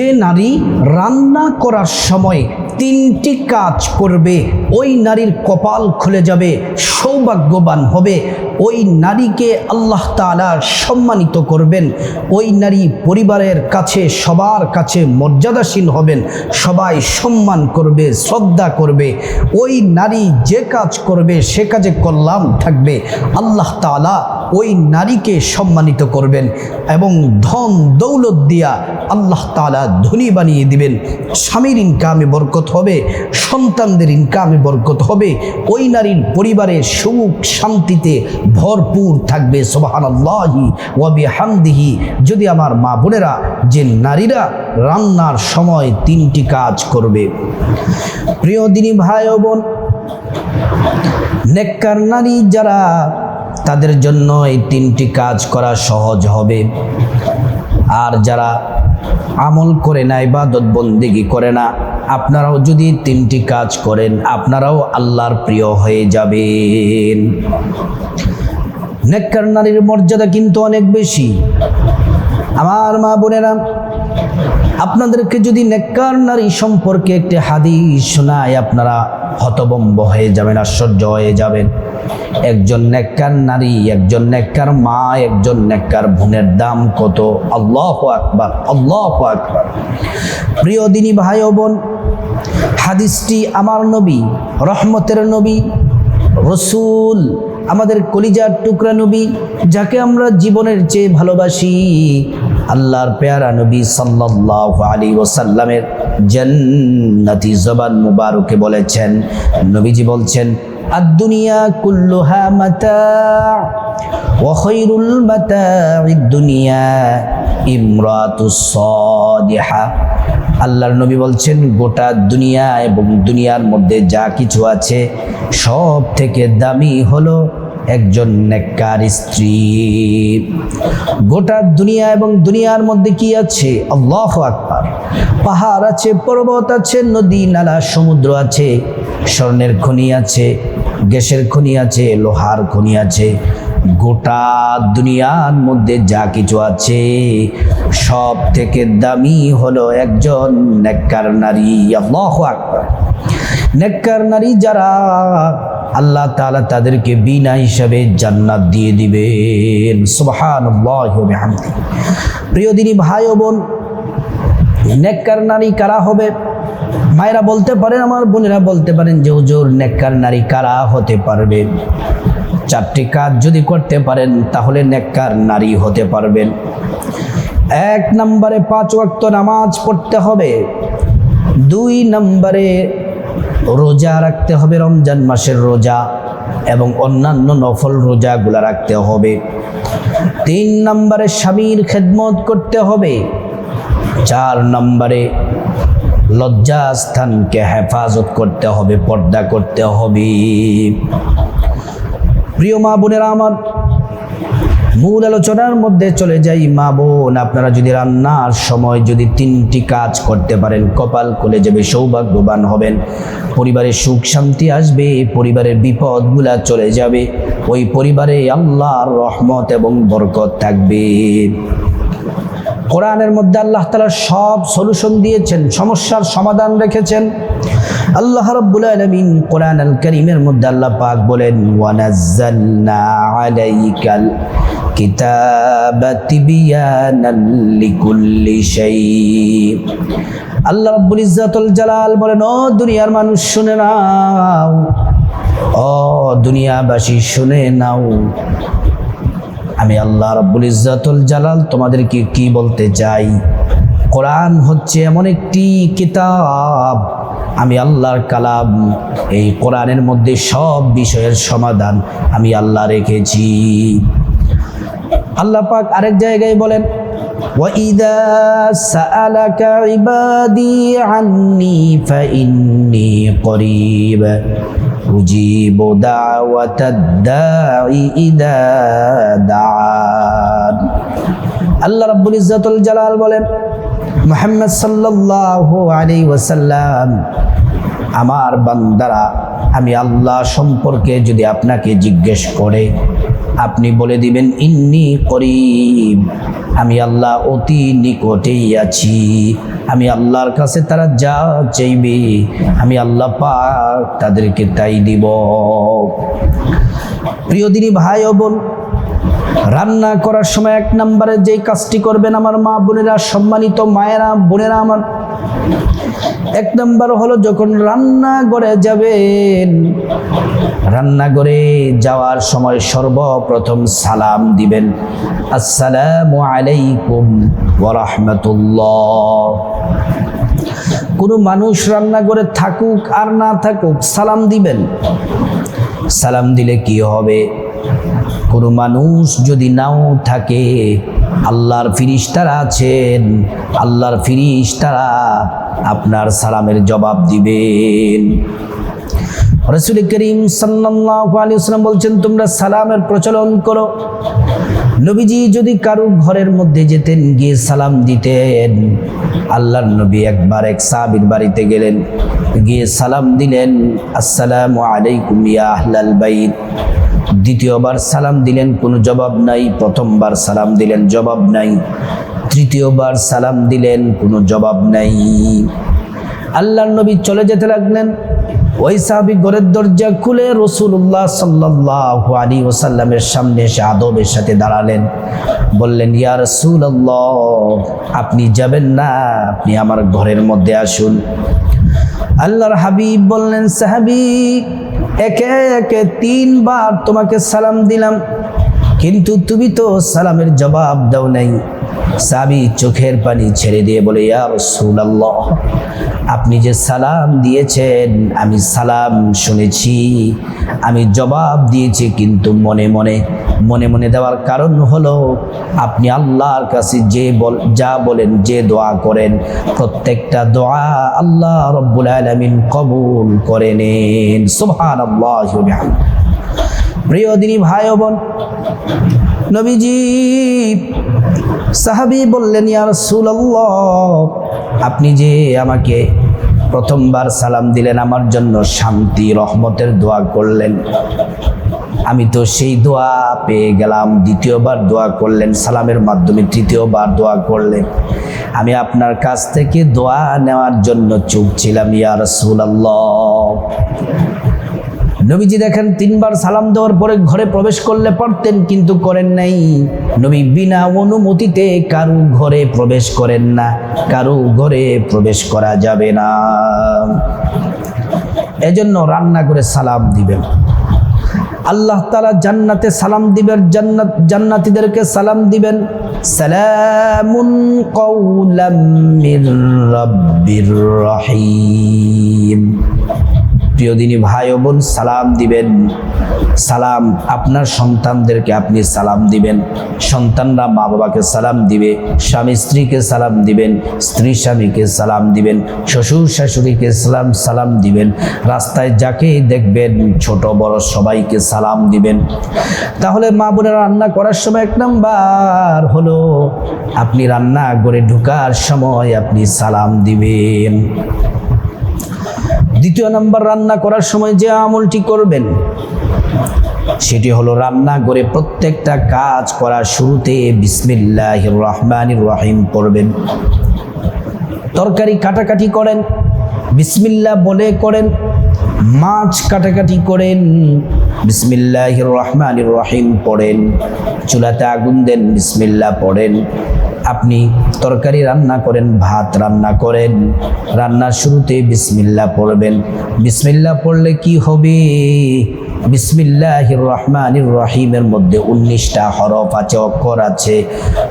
যে নারী রান্না করার সময় তিনটি কাজ করবে, ওই নারীর কপাল খুলে যাবে, সৌভাগ্যবান হবে। ওই নারীকে আল্লাহ তাআলা সম্মানিত করবেন। ওই নারী পরিবারের কাছে, সবার কাছে মর্যাদাশীল হবেন। সবাই সম্মান করবে, শ্রদ্ধা করবে। ওই নারী যে কাজ করবে, সে কাজে কল্যাণ থাকবে। আল্লাহ তাআলা ওই নারীকে সম্মানিত করবেন এবং ধন দৌলত দিয়া আল্লাহ তাআলা ধনী বানিয়ে দিবেন। স্বামীর ইনকামে বরকত হবে, সন্তানদের ইনকামে বরকত হবে। ওই নারীর পরিবারে সুখ শান্তিতে ভরপুর থাকবে সোবাহান আল্লাহি ওয়াবি হামদিহি যদি আমার মা বোনেরা, যে নারীরা রান্নার সময় তিনটি কাজ করবে। প্রিয় দিনী ভাই বোন, নেককার নারী যারা তাদের জন্য এই তিনটি কাজ করা সহজ হবে। আর যারা আমল করে না বা বন্দিগি করে না, আপনারাও যদি তিনটি কাজ করেন, আপনারাও আল্লাহর প্রিয় হয়ে যাবেন। নেককার নারীর মর্যাদা কিন্তু অনেক বেশি। আমার মা বোনেরা, আপনাদেরকে যদি নেককার নারী সম্পর্কে একটি হাদিস শোনায়, আপনারা হতবম্ব হয়ে যাবেন, আশ্চর্য হয়ে যাবেন। একজন নেককার নারী, একজন নেককার মা, একজন নেককার বোনের দাম কত? আল্লাহ আকবার আল্লাহ আকবার। প্রিয় দিনী ভাই ও বোন, হাদিসটি আমার নবী, রহমতের নবী, রসুল আমাদের কলিজার টুকরা নবী, যাকে আমরা জীবনের চেয়ে ভালোবাসি, আল্লাহর পেয়ারা নবী সাল্লাহ আলী ওসাল্লামের জন্নতি জবান মুবারকে বলেছেন। নবীজি বলছেন আদুনিয়া কুল্লুহা মাতা ওয়াখৈরুল মাতা দুনিয়া ইমরাতুস সাদিহা। আল্লাহর নবী বলছেন, গোটা দুনিয়া এবং দুনিয়ার মধ্যে যা কিছু আছে সব থেকে দামি হলো একজন নেককার স্ত্রী। গোটা দুনিয়া এবং দুনিয়ার মধ্যে কি আছে? আল্লাহ আকবার। পাহাড় আছে, পর্বত আছে, নদী, নালা, সমুদ্র আছে, স্বর্ণের খনি আছে, গ্যাসের খনি আছে, লোহার খনি আছে। গোটা দুনিয়ার মধ্যে যা কিছু আছে সব থেকে দামি হলো একজন নেককার নারী। আল্লাহ আকবার। নেককার নারী যারা আল্লাহ তাআলা তাদেরকে বিনা হিসাবে জান্নাত দিয়ে দিবেন। বিহামদিহি। প্রিয় দিনী ভাই ও বোন, নেককার নারী কারা হবে? মায়েরা বলতে পারেন, আমার বোনেরা বলতে পারেন যে, হুজুর, নেককার নারী কারা হতে পারবে? চারটি কাজ যদি করতে পারেন, তাহলে নেককার নারী হতে পারবেন। এক নম্বরে পাঁচ ওয়াক্ত নামাজ পড়তে হবে। দুই নম্বরে রোজা রাখতে হবে, রমজান মাসের রোজা এবং অন্যান্য নফল রোজাগুলা রাখতে হবে। তিন নম্বরে স্বামীর খেদমত করতে হবে। চার নম্বরে লজ্জাস্থানকে হেফাজত করতে হবে, পর্দা করতে হবে। প্রিয় মা বোনেরা আমার মূল আলোচনার মধ্যে চলে যাই মা বোন। আপনারা যদি রান্নার সময় যদি তিনটি কাজ করতে পারেন, কপাল খুলে যাবে, সৌভাগ্যবান হবেন। পরিবারে সুখ শান্তি আসবে, পরিবারের বিপদগুলা চলে যাবে। ওই পরিবারে আল্লাহর রহমত এবং বরকত থাকবে। কোরআনের মধ্যে আল্লাহ তালা সব সলিউশন দিয়েছেন, সমস্যার সমাধান রেখেছেন। আল্লাহ রাব্বুল আলামিন কোরআন আল কারীমের মধ্যে আল্লাহ পাক বলেন ওয়ানাজ্জালনা আলাইকাল কিতাবা তিবিয়ানাল লিকুল্লি শাই। আল্লাহ রাব্বুল জালাল বলেন, ও দুনিয়ার মানুষ, শুনে নাও। ও দুনিয়াবাসী, শুনে নাও। আমি আল্লাহ রব্বুল ইজ্জাতুল জালাল তোমাদেরকে কি বলতে চাই? কোরআন হচ্ছে এমন একটি কিতাব। আমি আল্লাহর কালাম, এই কোরআনের মধ্যে সব বিষয়ের সমাধান আমি আল্লাহ রেখেছি। আল্লাহ পাক আরেক জায়গায় বলেন وَإِذَا سَأَلَكَ عِبَادِي عَنِّي فَإِنِّي قَرِيبٌ أُجِيبُ دَعْوَةَ الدَّاعِ إِذَا دَعَانِ আল্লাহ রাব্বুল ইজ্জাতুল জালাল বলেন মুহাম্মদ সাল্লাল্লাহু আলাইহি ওয়াসাল্লাম আমার বান্দারা, আমি আল্লাহ সম্পর্কে যদি আপনাকে জিজ্ঞেস করে, আপনি বলে দিবেন, ইন্নি করিব। আমি আল্লাহ অতি নিকটেই আছি। আমি আল্লাহর কাছে তারা যা চাইবে, আমি আল্লাহ পাক তাদেরকে তাই দিব। প্রিয় দিনী ভাই ও বোন, রান্না করার সময় এক নম্বরে যেই কাজটি করবেন, আমার মা বোনেরা, সম্মানিত মায়েরা, বোনেরা আমার এক নম্বর হলো যখন রান্নাঘরে যাবেন, রান্নাঘরে যাওয়ার সময় সর্বপ্রথম সালাম দিবেন। আসসালামু আলাইকুম ওয়া রাহমাতুল্লাহ কোনো মানুষ রান্নাঘরে থাকুক আর না থাকুক সালাম দিবেন। সালাম দিলে কি হবে? কোনো মানুষ যদি নাও থাকে আল্লাহর ফিরিস্তারা আছেন আল্লাহর ফিরিস্তারা আপনার সালামের জবাব দিবেন। রসুল করিম ওয়াসাল্লাম বলছেন, তোমরা সালামের প্রচলন করো। নবীজি যদি কারও ঘরের মধ্যে যেতেন, গিয়ে সালাম দিতেন। আল্লাহর নবী একবার এক সাহাবীর বাড়িতে গেলেন, গিয়ে সালাম দিলেন, আসসালামু আলাইকুম ইয়া আহলাল বাইত। দ্বিতীয়বার সালাম দিলেন, কোনো জবাব নাই। প্রথমবার সালাম দিলেন, জবাব নাই। তৃতীয়বার সালাম দিলেন, কোনো জবাব নাই। আল্লাহর নবী চলে যেতে লাগলেন। ওই সাহাবি ঘরের দরজা খুলে রসুল্লাহ সাল্লাহ আলী ওসাল্লামের সামনে এসে আদবের সাথে দাঁড়ালেন। বললেন, ইয়া রসুল্লাহ আপনি যাবেন না, আপনি আমার ঘরের মধ্যে আসুন। আল্লাহর হাবিব বললেন, সাহাবি, একে একে তিনবার তোমাকে সালাম দিলাম, কিন্তু তুমি তো সালামের জবাব দাও নাই। সাবি চোখের পানি ছেড়ে দিয়ে বলে, ইয়া রাসূলুল্লাহ, আপনি যে সালাম দিয়েছেন, আমি সালাম শুনেছি। আমি জবাব দিয়েছি, কিন্তু মনে মনে মনে মনে দেওয়ার কারণ হলো, আপনি আল্লাহর কাছে যে বল, যা বলেন, যে দোয়া করেন, প্রত্যেকটা দোয়া আল্লাহ রব্বুল আলামিন কবুল করে নেন। ওয়া বিহামদিহি। প্রিয় দিনী ভাই ও বোন, নবীজি সাহাবি বললেন, ইয়া রাসূলুল্লাহ, আপনি যে আমাকে প্রথমবার সালাম দিলেন, আমার জন্য শান্তি, রহমতের দোয়া করলেন। আমি তো সেই দোয়া পেয়ে গেলাম, দ্বিতীয়বার দোয়া করলেন, সালামের মাধ্যমে তৃতীয়বার দোয়া করলেন। আমি আপনার কাছ থেকে দোয়া নেওয়ার জন্য চুপ ছিলাম, ইয়া রাসূলুল্লাহ। নবীজি দেখেন, তিনবার সালাম দেওয়ার পরে ঘরে প্রবেশ করলে পারতেন, কিন্তু করেন নাই। নবী বিনা অনুমতিতে কারু ঘরে প্রবেশ করেন না। কারু ঘরে প্রবেশ করা যাবে না। এজন্য রান্না করে সালাম দিবেন। আল্লাহ তালা জান্নাতে সালাম দিবেন, জান্নাত, জান্নাতীদেরকে সালাম দিবেন। সালামুন কওলাম মির রাব্বির রহিম। প্রিয় দিনী ভাই ও বোন, সালাম দিবেন। সালাম আপনার সন্তানদেরকে আপনি সালাম দিবেন। সন্তানরা মা বাবাকে সালাম দিবে, স্বামী স্ত্রীকে সালাম দিবেন, স্ত্রী স্বামীকে সালাম দিবেন, শ্বশুর শাশুড়িকে সালাম সালাম দিবেন। রাস্তায় যাকেই দেখবেন, ছোট, বড় সবাইকে সালাম দিবেন। তাহলে মা বোনের রান্না করার সময় এক নাম্বার হলো, আপনি রান্না করে ঢুকার সময় আপনি সালাম দিবেন। দ্বিতীয় নাম্বার রান্না করার সময় যে আমলটি করবেন, সেটি হলো রান্না করে প্রত্যেকটা কাজ করার শুরুতে বিসমিল্লাহ রহমানির রহিম করবেন তরকারি কাটাকাটি করেন, বিসমিল্লা বলে করেন, মাছ কাটাকাটি করেন বিসমিল্লাহ রহমানির রহিম পড়েন, চুলাতে আগুন দেন বিসমিল্লাহ পড়েন। আপনি তরকারি রান্না করেন, ভাত রান্না করেন, রান্নার শুরুতে বিসমিল্লা পড়বেন। বিসমিল্লা পড়লে কি হবে? বিসমিল্লাহ রহমানির রহিমের মধ্যে উনিশটা হরফ আছে, অক্ষর আছে।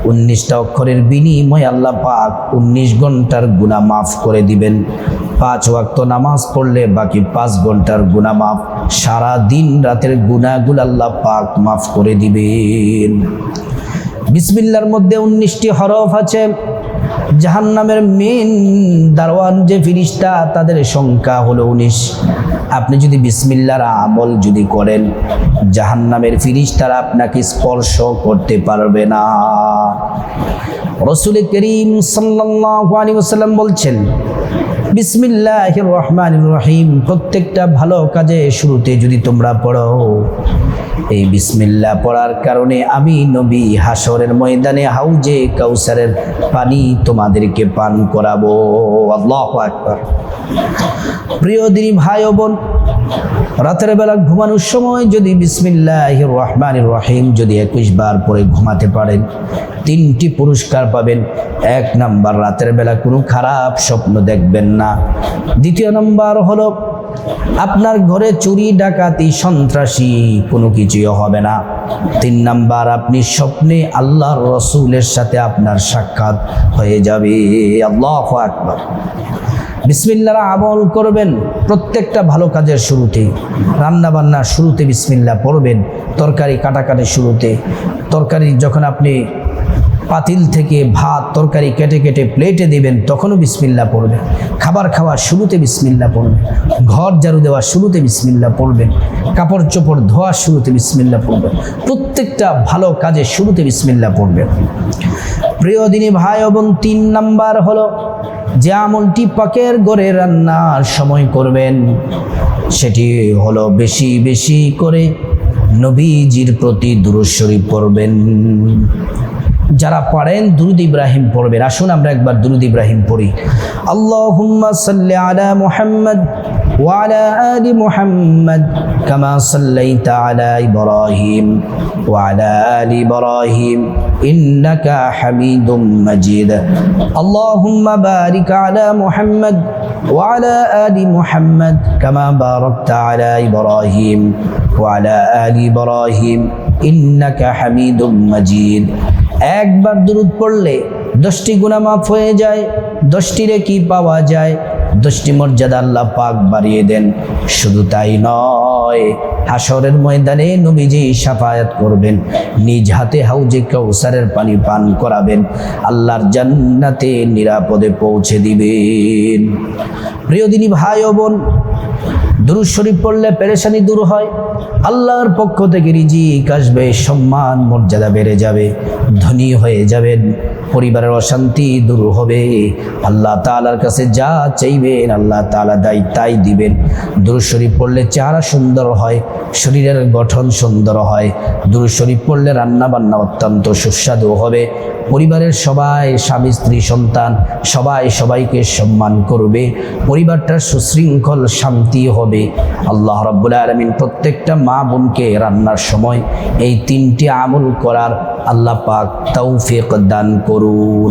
উনিশটা অক্ষরের বিনিময় আল্লাহ পাক উনিশ ঘণ্টার গুণা মাফ করে দিবেন। পাঁচ ওয়াক্ত নামাজ পড়লে বাকি পাঁচ ঘণ্টার গুণা মাফ সারা দিন রাতের গুণাগুলো আল্লাহ পাক মাফ করে দিবেন। বিসমিল্লার মধ্যে উনিশটি হরফ আছে। জাহান্নামের মেন দারওয়ান যে ফিরিস্তা, তাদের সংখ্যা হলো উনিশ। আপনি যদি বিসমিল্লার আমল যদি করেন, জাহান্নামের ফিরিস্তারা আপনাকে স্পর্শ করতে পারবে না। রসুল করিম সাল্লাল্লাহু আলাইহি বলছেন বিসমিল্লাহ রহমান রহিম, প্রত্যেকটা ভালো কাজে শুরুতে যদি তোমরা পড়ো এই বিসমিল্লাহ পড়ার কারণে আমি নবী হাসরের ময়দানে হাউজে কাউসারের পানি তোমাদেরকে পান করাবো। আকবার। প্রিয় দিনী ভাই বোন, রাতের বেলা ঘুমানোর সময় যদি বিসমিল্লাহ রহমান রহিম যদি একুশ বার পরে ঘুমাতে পারেন, তিনটি পুরস্কার পাবেন। এক নাম্বার, রাতের বেলা কোনো খারাপ স্বপ্ন দেখবেন না। দ্বিতীয় নাম্বার হলো আপনার ঘরে চুরি, ডাকাতি, সন্ত্রাসী কোনো কিছুই হবে না। তিন নাম্বার, আপনি স্বপ্নে আল্লাহর রসুলের সাথে আপনার সাক্ষাৎ হয়ে যাবে। আল্লাহ আকবার। বিসমিল্লারা আমল করবেন, প্রত্যেকটা ভালো কাজের শুরুতে রান্না বান্নার শুরুতে বিসমিল্লা পড়বেন, তরকারি কাটাকাটির শুরুতে, তরকারি যখন আপনি পাতিল থেকে ভাত তরকারি কেটে কেটে প্লেটে দেবেন, তখনও বিসমিল্লা পড়বেন খাবার খাওয়ার শুরুতে বিসমিল্লা পড়বেন ঘর ঝাড়ু দেওয়ার শুরুতে বিসমিল্লা পড়বেন কাপড় চোপড় ধোয়ার শুরুতে বিসমিল্লা পড়বেন প্রত্যেকটা ভালো কাজের শুরুতে বিসমিল্লা পড়বেন প্রিয় দিনী ভাই এবং তিন নাম্বার হলো, যে আমলটি পাকের গড়ে রান্নার সময় করবেন, সেটি হলো বেশি বেশি করে নবীজির প্রতি দুরুশ্বরী পড়বেন। যারা পারেন দুরুদ ইব্রাহিম পড়বেন আসুন আমরা একবার দুরুদ ইব্রাহিম পড়ি আল্লাহুম্মা সাল্লি আলা মুহাম্মদ وعلى آل محمد كما صليت على إبراهيم وعلى آل إبراهيم إنك حميد مجيد اللهم بارك على محمد وعلى آل محمد كما باركت على إبراهيم وعلى آل إبراهيم إنك حميد مجيد একবার দুরুদ পড়লে দশটি গুণা মাফ হয়ে যায় দশটিরে কি পাওয়া যায় দশটি মর্যাদা আল্লাহ পাক বাড়িয়ে দেন। শুধু তাই নয় হাসরের ময়দানে নবীজি সাফায়াত করবেন, নিজ হাতে হাউজে কৌসারের পানি পান করাবেন, আল্লাহর জান্নাতে নিরাপদে পৌঁছে দিবেন। প্রিয় দিনী ভাই ও বোন, দুরুদ শরীফ পড়লে পেরেশানি দূর হয়, আল্লাহর পক্ষ থেকে রিজিক আসবে, সম্মান মর্যাদা বেড়ে যাবে, ধনী হয়ে যাবেন। পরিবারের অশান্তি দূর হবে। আল্লাহ তালার কাছে যা চাইবেন, আল্লাহ তালা দায় তাই দিবেন। দূর শরীফ পড়লে চেহারা সুন্দর হয়। শরীরের গঠন সুন্দর হয়। দুরুদ শরীফ পড়লে রান্না বান্না অত্যন্ত সুস্বাদু হবে। পরিবারের সবাই, স্বামী, স্ত্রী, সন্তান, সবাই সবাইকে সম্মান করবে। পরিবারটা সুশৃঙ্খল শান্তি হবে। আল্লাহ রব্বুল আলমিন প্রত্যেকটা মা বোনকে রান্নার সময় এই তিনটি আমল করার আল্লাহ পাক তৌফিক দান করুন।